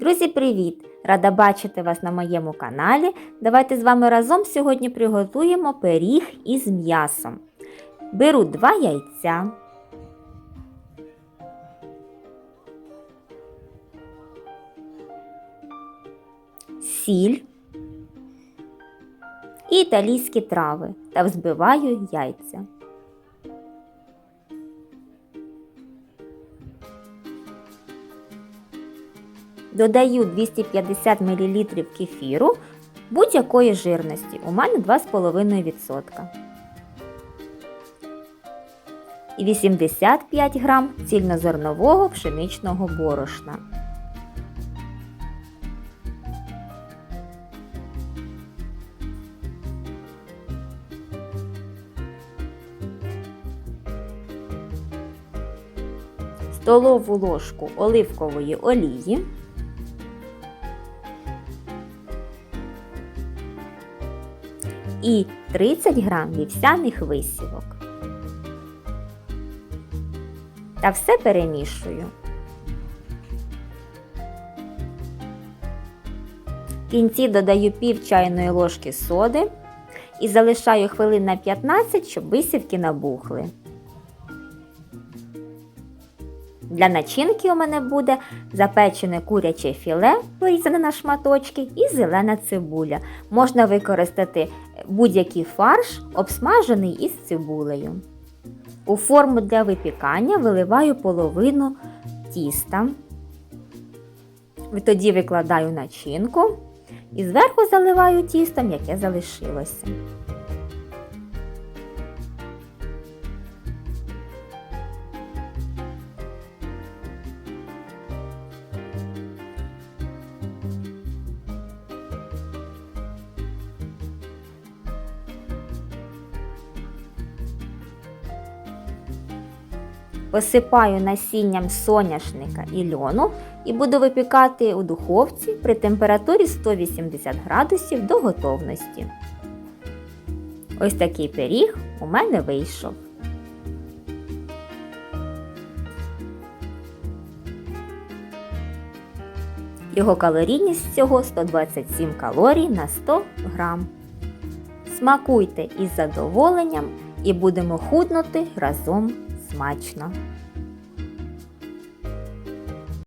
Друзі, привіт! Рада бачити вас на моєму каналі. Давайте з вами разом сьогодні приготуємо пиріг із м'ясом. Беру два яйця. Сіль і італійські трави та взбиваю яйця. Додаю 250 мл кефіру будь-якої жирності. У мене 2,5%. І 85 г цільнозернового пшеничного борошна. Столову ложку оливкової олії. І 30 грам вівсяних висівок. Та все перемішую. В кінці додаю пів чайної ложки соди і залишаю хвилин на 15, щоб висівки набухли. Для начинки у мене буде запечене куряче філе, порізане на шматочки, і зелена цибуля. Можна використати будь-який фарш, обсмажений із цибулею. У форму для випікання виливаю половину тіста. Тоді викладаю начинку і зверху заливаю тістом, яке залишилося. Посипаю насінням соняшника і льону і буду випікати у духовці при температурі 180 градусів до готовності. Ось такий пиріг у мене вийшов. Його калорійність всього 127 калорій на 100 грам. Смакуйте із задоволенням і будемо худнути разом смачно.